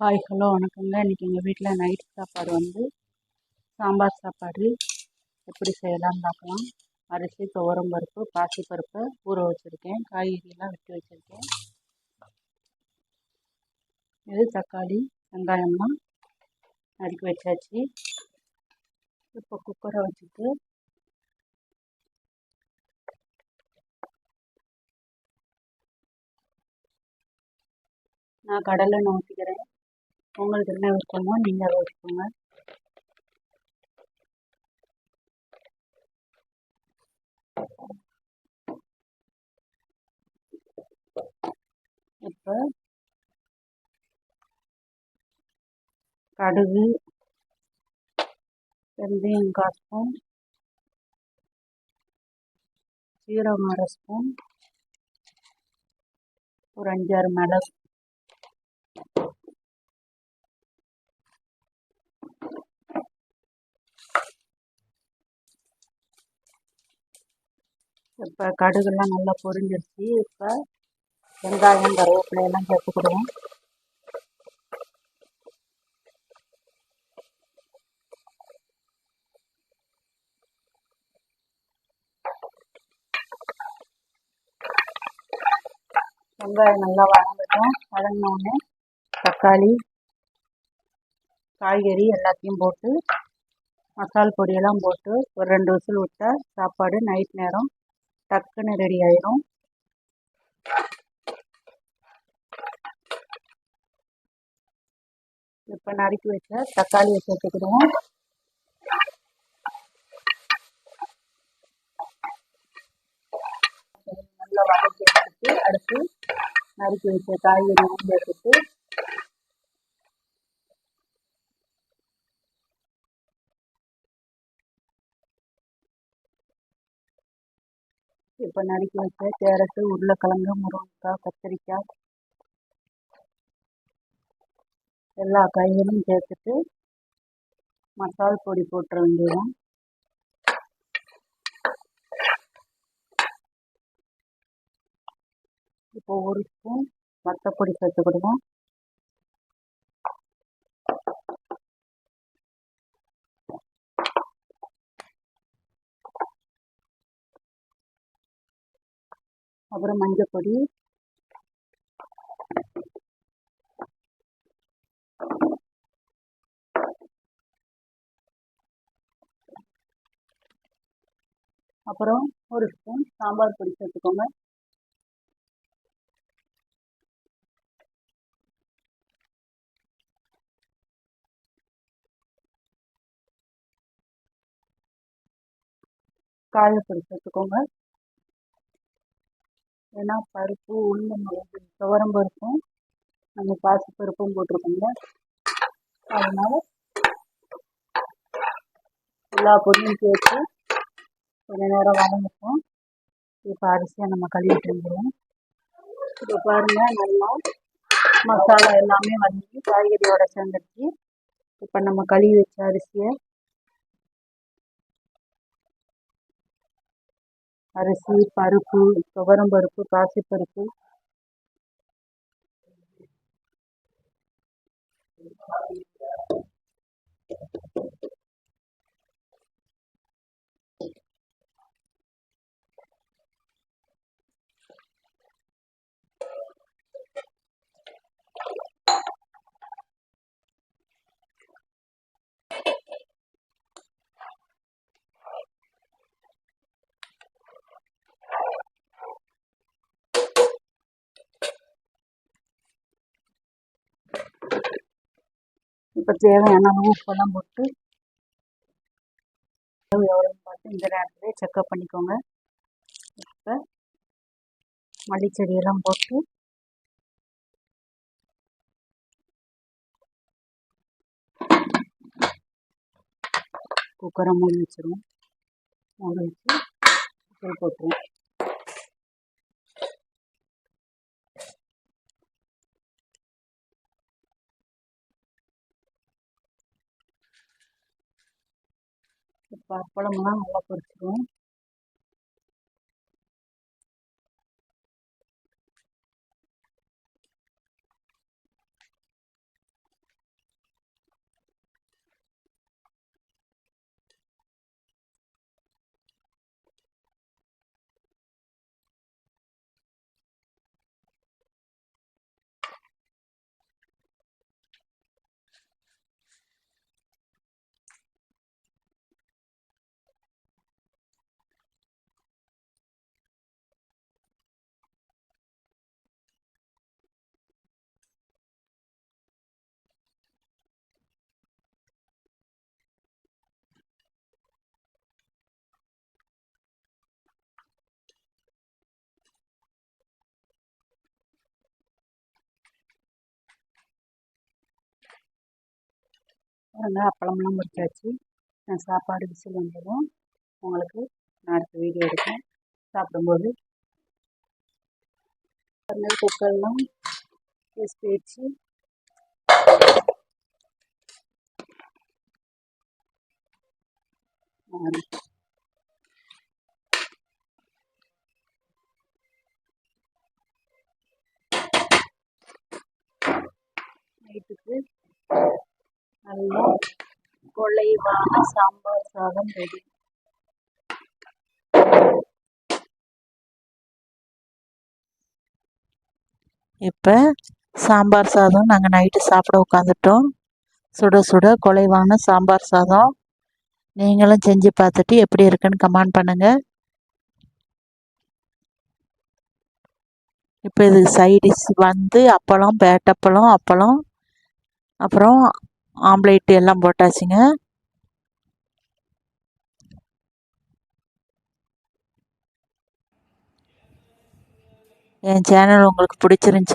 Hi hello வணக்கங்க. இன்றைக்கி எங்கள் வீட்டில் நைட் சாப்பாடு வந்து சாம்பார் சாப்பாடு. எப்படி செய்யலாம்னு பார்க்கலாம் அரிசி துவரம் பருப்பு பாசிப்பருப்பை ஊற வச்சுருக்கேன். காய்கறியெல்லாம் வெட்டி வச்சுருக்கேன். இது தக்காளி வெங்காயம்லாம் நறுக்கி வச்சாச்சு. இப்போ குக்கரை வச்சுட்டு நான் கடலை ஊற்றிக்கிறேன் உங்களுக்கு என்ன விருப்பமோ நீங்கள் அதை வச்சுக்கோங்க இப்போ கடுகு வெந்தயம் கால் ஸ்பூன் சீரகம் அரை ஸ்பூன் ஒரு அஞ்சாறு மிளகு இப்போ கடுகுலாம் நல்லா பொரிஞ்சிருச்சு. இப்போ வெங்காயம் கருவேப்பிலையெல்லாம் சேர்த்துக்கிடுவோம் வெங்காயம் நல்லா வதங்கட்டும் வதங்கினோடனே தக்காளி காய்கறி எல்லாத்தையும் போட்டு மசால் பொடியெல்லாம் போட்டு ஒரு ரெண்டு விசில் விட்டால் சாப்பாடு நைட் நேரம் டக்குன்னு ரெடி ஆயிரும். இப்போ நறுக்கி வச்ச தக்காளியை சேர்த்துக்கிடுவோம். நல்லா வதக்கி எடுத்துட்டு அடுத்து நறுக்கி வச்ச காய்கறி சேர்த்துட்டு இப்போ நறுக்கி வச்ச கேரட்டு உருளைக்கிழங்கு முருங்கைக்காய் கத்திரிக்காய் எல்லா காய்கறியும் சேர்த்துட்டு மசால் பொடி போட்டுற வேண்டியதும் இப்போ ஒரு ஸ்பூன் வத்தப்பொடி சேர்த்துக்கிடுவோம் அப்புறம் மஞ்சள் பொடி. அப்புறம் ஒரு ஸ்பூன் சாம்பார் பொடி சேர்த்துக்கோங்க. காயப்பொடி சேர்த்துக்கோங்க. ஏன்னா பருப்பு உளுந்தம் பருப்பு துவரம் பருப்பும் நம்ம பாசி பருப்பும் போட்டிருக்கோங்க அதனால எல்லா பொடியும் சேர்த்து கொஞ்ச நேரம் வதங்கிப்போம் இப்போ அரிசியை நம்ம கழுவிட்டு வந்துடுவோம் இப்போ பாருங்கள் நல்லா மசாலா எல்லாமே வதங்கி காய்கறியோட சேர்ந்துருச்சு. இப்போ நம்ம கழுவி வச்ச அரிசியை அரிசி பருப்பு துவரம் பருப்பு பாசிப்பருப்பு இப்போ தேவையான அளவு உப்பெல்லாம் போட்டு எவ்வளோன்னு பார்த்து இந்த நேரத்தில் செக்கப் பண்ணிக்கோங்க. இப்போ மல்லிச்செடியெல்லாம் போட்டு குக்கரை மூடி வச்சிருவோம். மூடி வச்சு போட்டுருவோம். இப்போ அப்பளம்லாம் நல்லா பொரிச்சிடுவோம் பாருங்க அப்பளம்லாம் முடிச்சாச்சு நான் சாப்பாடு விசில் வந்ததும் உங்களுக்கு நான் அடுத்த வீடியோ எடுப்பேன் சாப்பிடும்போது குக்கர்லாம் வேஸ்ட் வச்சு நைட்டுக்கு குழைவான சாம்பார் சாதம் ரெடி இப்போ சாம்பார் சாதம் நாங்கள் நைட்டு சாப்பிட உட்காந்துட்டோம் சுட சுட குலைவான சாம்பார் சாதம். நீங்களும் செஞ்சு பார்த்துட்டு எப்படி இருக்குன்னு கமெண்ட் பண்ணுங்கள் இப்போ இது சைடிஷ் வந்து அப்பளம் பேட்டப்பளம் அப்பளம். அப்புறம் ஆம்லேட்டு எல்லாம் போட்டாச்சுங்க. என் சேனல் உங்களுக்கு பிடிச்சிருந்துச்சுன்னா